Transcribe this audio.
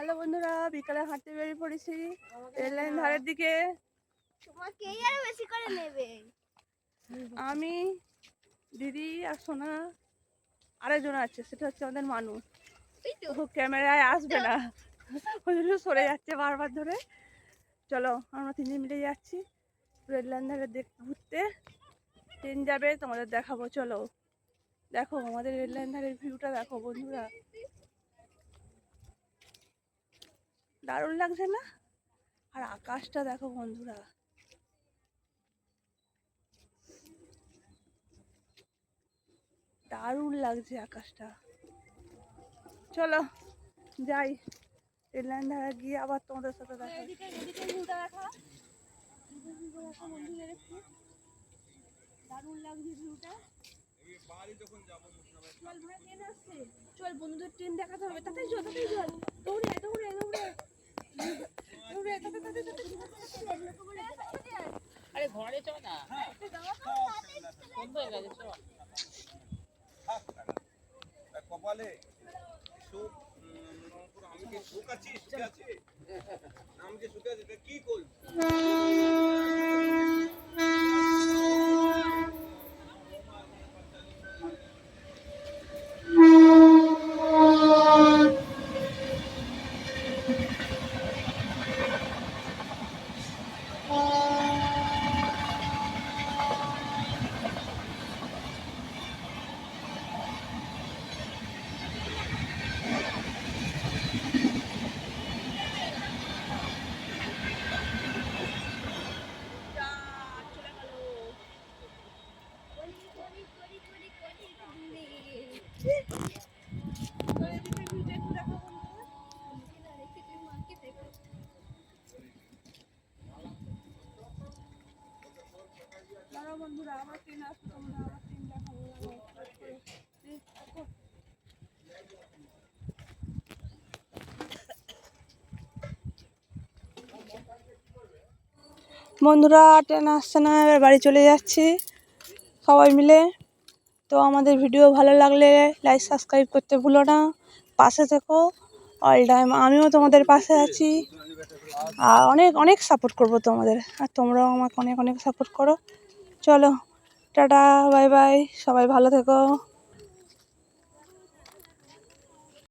Hello বন্ধুরা বিকালে হাঁটতে বেরিয়ে পড়েছি। রেল লাইন ধারের দিকে। তোমাকেই আরও বেশি করে নেবে? আমি দিদি আর সোনা আরেকজন আছে সেটা হচ্ছে আমাদের মানুষ ও ক্যামেরায় আসবে না। ওই জন্য সরে যাচ্ছে বারবার ধরে। চলো আমরা তিনজন মিলে যাচ্ছি। রেল লাইন ধারে ঘুরতে। ট্রেন যাবে তোমাদের দেখাবো চলো। দেখো আমাদের রেল লাইন ধারের ভিউটা দেখো বন্ধুরা। দারুণ লাগছে না? আর আকাশটা দেখো বন্ধুরা। দারুণ লাগছে আকাশটা। চলো, যাই। রেল লাইন ধারা গিয়ে আবার তোমাদের সাথে দেখা দারুণ লাগছে ভিউটা। চল বন্ধুদের ট্রেন দেখাতে হবে। তাড়াতাড়ি চল দৌড়ে দৌড়ে। দৌড়ে কপালে সুখ আমি কি সুখ আছি আমি কি সুখে কি করবি করি করি করি করি করি দূরে তো এদিকে ভিউটা একটু দেখো বন্ধুরা। না রেখে তুই মাকে দেখো দাঁড়াও বন্ধুরা আবার ট্রেন আসছে তোমরা আবার ট্রেন বন্ধুরা, ট্রেন আসছে না, এবার বাড়ি চলে যাচ্ছি, সবাই মিলে। তো আমাদের ভিডিও ভালো লাগলে লাইক সাবস্ক্রাইব করতে ভুলো না। পাশে থেকো অল টাইম আমিও তোমাদের পাশে আছি। আর অনেক অনেক সাপোর্ট করব তোমাদের। আর তোমরাও আমাকে অনেক অনেক সাপোর্ট করো। চলো টাটা বাই বাই সবাই ভালো থেকো।